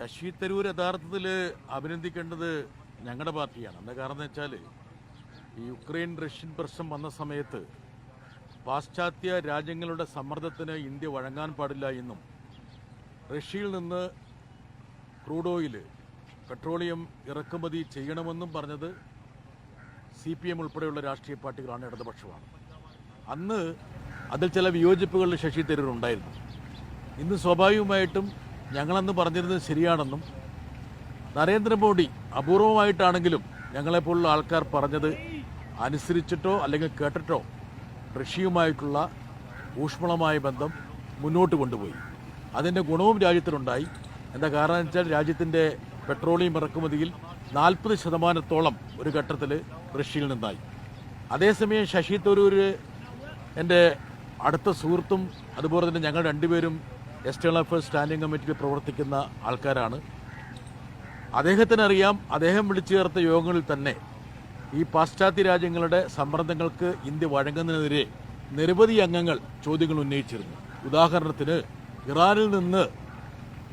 ശശി തരൂർ യഥാർത്ഥത്തിൽ അഭിനന്ദിക്കേണ്ടത് ഞങ്ങളുടെ പാർട്ടിയാണ്. എന്താ കാരണം വെച്ചാൽ ഈ യുക്രൈൻ റഷ്യൻ പ്രശ്നം വന്ന സമയത്ത് പാശ്ചാത്യ രാജ്യങ്ങളുടെ സമ്മർദ്ദത്തിന് ഇന്ത്യ വഴങ്ങാൻ പാടില്ല എന്നും റഷ്യയിൽ നിന്ന് ക്രൂഡ് ഓയിൽ പെട്രോളിയം ഇറക്കുമതി ചെയ്യണമെന്നും പറഞ്ഞത് സി പി എം ഉൾപ്പെടെയുള്ള രാഷ്ട്രീയ പാർട്ടികളാണ് ഇടതുപക്ഷമാണ്. അന്ന് അതിൽ ചില വിയോജിപ്പുകളിൽ ശശി തരൂർ ഉണ്ടായിരുന്നു. ഇന്ന് സ്വാഭാവികമായിട്ടും ഞങ്ങളന്ന് പറഞ്ഞിരുന്നത് ശരിയാണെന്നും നരേന്ദ്രമോദി അപൂർവമായിട്ടാണെങ്കിലും ഞങ്ങളെപ്പോലുള്ള ആൾക്കാർ പറഞ്ഞത് അനുസരിച്ചിട്ടോ അല്ലെങ്കിൽ കേട്ടിട്ടോ റഷ്യയുമായിട്ടുള്ള ഊഷ്മളമായ ബന്ധം മുന്നോട്ട് കൊണ്ടുപോയി. അതിന്റെ ഗുണവും രാജ്യത്തിനുണ്ടായി. എന്താ കാരണം വെച്ചാൽ രാജ്യത്തിന്റെ പെട്രോളിയം ഇറക്കുമതിയിൽ നാൽപ്പത് ശതമാനത്തോളം ഒരു ഘട്ടത്തിൽ റഷ്യയിൽ നിന്നായി. അതേസമയം ശശി തരൂർ എന്റെ അടുത്ത സുഹൃത്തും അതുപോലെ തന്നെ ഞങ്ങൾ രണ്ടുപേരും എക്സ്റ്റേണൽ അഫയേഴ്സ് സ്റ്റാൻഡിംഗ് കമ്മിറ്റിയിൽ പ്രവർത്തിക്കുന്ന ആൾക്കാരാണ്. അദ്ദേഹത്തിന് അറിയാം അദ്ദേഹം വിളിച്ചു ചേർത്ത യോഗങ്ങളിൽ തന്നെ ഈ പാശ്ചാത്യ രാജ്യങ്ങളുടെ സമ്മർദ്ദങ്ങൾക്ക് ഇന്ത്യ വഴങ്ങുന്നതിനെതിരെ നിരവധി അംഗങ്ങൾ ചോദ്യങ്ങൾ ഉന്നയിച്ചിരുന്നു. ഉദാഹരണത്തിന് ഇറാനിൽ നിന്ന്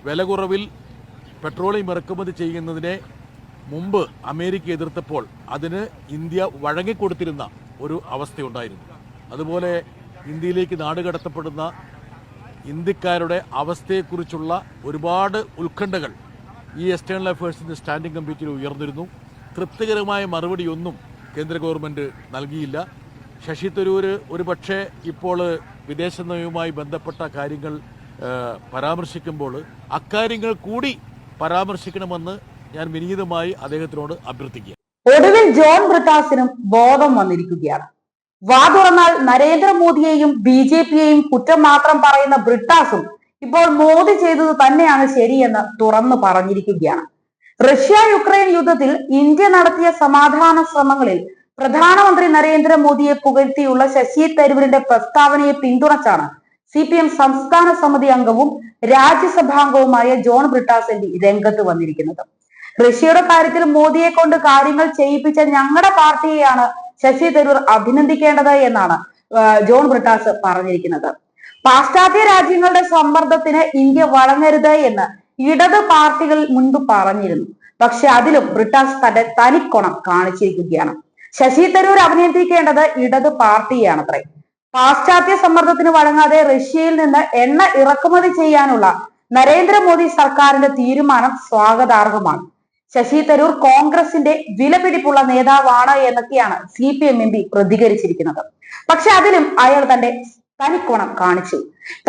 വില കുറവിൽ പെട്രോളിയം ഇറക്കുമതി ചെയ്യുന്നതിനെ മുമ്പ് അമേരിക്ക എതിർത്തപ്പോൾ അതിന് ഇന്ത്യ വഴങ്ങിക്കൊടുത്തിരുന്ന ഒരു അവസ്ഥയുണ്ടായിരുന്നു. അതുപോലെ ഇന്ത്യയിലേക്ക് നാടുകടത്തപ്പെടുന്ന ഇന്ത്യക്കാരുടെ അവസ്ഥയെക്കുറിച്ചുള്ള ഒരുപാട് ഉത്കണ്ഠകൾ ഈ എക്സ്റ്റേണൽ അഫയേഴ്സിന്റെ സ്റ്റാൻഡിംഗ് കമ്മിറ്റിയിൽ ഉയർന്നിരുന്നു. തൃപ്തികരമായ മറുപടിയൊന്നും കേന്ദ്ര ഗവൺമെന്റ് നൽകിയില്ല. ശശി തരൂർ ഒരു പക്ഷേ ഇപ്പോൾ വിദേശ നയവുമായി ബന്ധപ്പെട്ട കാര്യങ്ങൾ പരാമർശിക്കുമ്പോൾ അക്കാര്യങ്ങൾ കൂടി പരാമർശിക്കണമെന്ന് ഞാൻ വിനീതമായി അദ്ദേഹത്തിനോട് അഭ്യർത്ഥിക്കുക ഒടുവിൽ ജോൺ ബ്രിട്ടാസിനും ബോധം വന്നിരിക്കുകയാണ്. വാ തുറന്നാൽ നരേന്ദ്രമോദിയെയും ബി ജെ പിയെയും കുറ്റം മാത്രം പറയുന്ന ബ്രിട്ടാസും ഇപ്പോൾ മോദി ചെയ്തത് തന്നെയാണ് ശരിയെന്ന് തുറന്നു പറഞ്ഞിരിക്കുകയാണ്. റഷ്യ യുക്രൈൻ യുദ്ധത്തിൽ ഇന്ത്യ നടത്തിയ സമാധാന ശ്രമങ്ങളിൽ പ്രധാനമന്ത്രി നരേന്ദ്രമോദിയെ പുകഴ്ത്തിയുള്ള ശശി തരൂരിന്റെ പ്രസ്താവനയെ പിന്തുണച്ചാണ് സി പി എം സംസ്ഥാന സമിതി അംഗവും രാജ്യസഭാംഗവുമായ ജോൺ ബ്രിട്ടാസ് പി രംഗത്ത് വന്നിരിക്കുന്നത്. റഷ്യയുടെ കാര്യത്തിൽ മോദിയെ കൊണ്ട് കാര്യങ്ങൾ ചെയ്യിപ്പിച്ച ഞങ്ങളുടെ പാർട്ടിയെയാണ് ശശി തരൂർ അഭിനന്ദിക്കേണ്ടത് എന്നാണ് ജോൺ ബ്രിട്ടാസ് പറഞ്ഞിരിക്കുന്നത്. പാശ്ചാത്യ രാജ്യങ്ങളുടെ സമ്മർദ്ദത്തിന് ഇന്ത്യ വഴങ്ങരുത് എന്ന് ഇടത് പാർട്ടികൾ മുൻപ് പറഞ്ഞിരുന്നു. പക്ഷെ അതിലും ബ്രിട്ടാസ് തന്റെ തനിക്കൊണം കാണിച്ചിരിക്കുകയാണ്. ശശി തരൂർ അഭിനന്ദിക്കേണ്ടത് ഇടത് പാർട്ടിയാണത്രേ. പാശ്ചാത്യ സമ്മർദ്ദത്തിന് വഴങ്ങാതെ റഷ്യയിൽ നിന്ന് എണ്ണ ഇറക്കുമതി ചെയ്യാനുള്ള നരേന്ദ്രമോദി സർക്കാരിന്റെ തീരുമാനം സ്വാഗതാർഹമാണ്. ശശി തരൂർ കോൺഗ്രസിന്റെ വിലപിടിപ്പുള്ള നേതാവാണ് എന്നൊക്കെയാണ് C P M M P പ്രതികരിച്ചിരിക്കുന്നത്. പക്ഷെ അതിലും അയാൾ തന്റെ തനിക്കോണം കാണിച്ചു.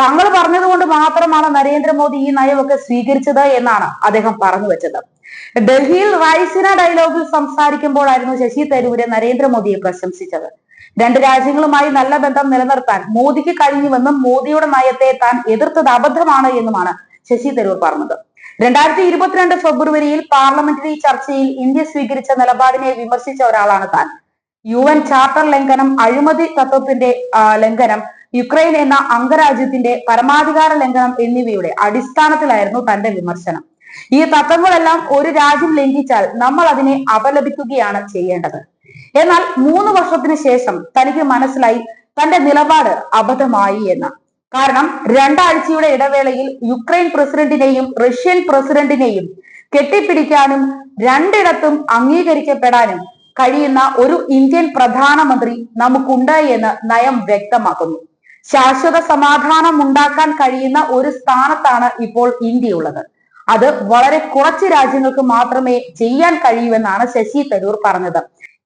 തങ്ങൾ പറഞ്ഞതുകൊണ്ട് മാത്രമാണ് നരേന്ദ്രമോദി ഈ നയമൊക്കെ സ്വീകരിച്ചത് എന്നാണ് അദ്ദേഹം പറഞ്ഞു വെച്ചത്. ഡൽഹിയിൽ റൈസിന ഡയലോഗിൽ സംസാരിക്കുമ്പോഴായിരുന്നു ശശി തരൂര് നരേന്ദ്രമോദിയെ പ്രശംസിച്ചത്. രണ്ട് രാജ്യങ്ങളുമായി നല്ല ബന്ധം നിലനിർത്താൻ മോദിക്ക് കഴിഞ്ഞുവെന്നും മോദിയുടെ നയത്തെ താൻ എതിർത്തത് അബദ്ധമാണ് എന്നുമാണ് ശശി തരൂർ പറഞ്ഞത്. രണ്ടായിരത്തി ഇരുപത്തിരണ്ട് ഫെബ്രുവരിയിൽ പാർലമെന്ററി ചർച്ചയിൽ ഇന്ത്യ സ്വീകരിച്ച നിലപാടിനെ വിമർശിച്ച ഒരാളാണ് താൻ. യു എൻ ചാർട്ടർ ലംഘനം അഴിമതി തത്വത്തിന്റെ ലംഘനം യുക്രൈൻ എന്ന അംഗരാജ്യത്തിന്റെ പരമാധികാര ലംഘനം എന്നിവയുടെ അടിസ്ഥാനത്തിലായിരുന്നു തന്റെ വിമർശനം. ഈ തത്വങ്ങളെല്ലാം ഒരു രാജ്യം ലംഘിച്ചാൽ നമ്മൾ അതിനെ അപലപിക്കുകയാണ് ചെയ്യേണ്ടത്. എന്നാൽ മൂന്ന് വർഷത്തിന് ശേഷം തനിക്ക് മനസ്സിലായി തന്റെ നിലപാട് അബദ്ധമായി എന്ന് കാരണം രണ്ടാഴ്ചയുടെ ഇടവേളയിൽ യുക്രൈൻ പ്രസിഡന്റിനെയും റഷ്യൻ പ്രസിഡന്റിനെയും കെട്ടിപ്പിടിക്കാനും രണ്ടിടത്തും അംഗീകരിക്കപ്പെടാനും കഴിയുന്ന ഒരു ഇന്ത്യൻ പ്രധാനമന്ത്രി നമുക്കുണ്ട് എന്ന് നയം വ്യക്തമാക്കുന്നു. ശാശ്വത സമാധാനം ഉണ്ടാക്കാൻ കഴിയുന്ന ഒരു സ്ഥാനത്താണ് ഇപ്പോൾ ഇന്ത്യയുള്ളത്. അത് വളരെ കുറച്ച് രാജ്യങ്ങൾക്ക് മാത്രമേ ചെയ്യാൻ കഴിയൂ എന്നാണ് ശശി തരൂർ പറഞ്ഞത്.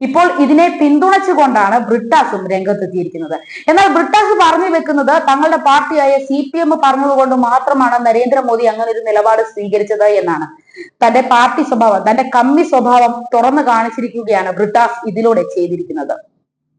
ഇപ്പോൾ ഇതിനെ പിന്തുണച്ചുകൊണ്ടാണ് ബ്രിട്ടാസും രംഗത്തെത്തിയിരിക്കുന്നത്. എന്നാൽ ബ്രിട്ടാസ് പറഞ്ഞു വെക്കുന്നത് തങ്ങളുടെ പാർട്ടിയായ സി പി എം പറഞ്ഞതുകൊണ്ട് മാത്രമാണ് നരേന്ദ്രമോദി അങ്ങനെ ഒരു നിലപാട് സ്വീകരിച്ചത് എന്നാണ്. തന്റെ പാർട്ടി സ്വഭാവം തന്റെ കമ്മി സ്വഭാവം തുറന്നു കാണിച്ചിരിക്കുകയാണ് ബ്രിട്ടാസ് ഇതിലൂടെ ചെയ്തിരിക്കുന്നത്.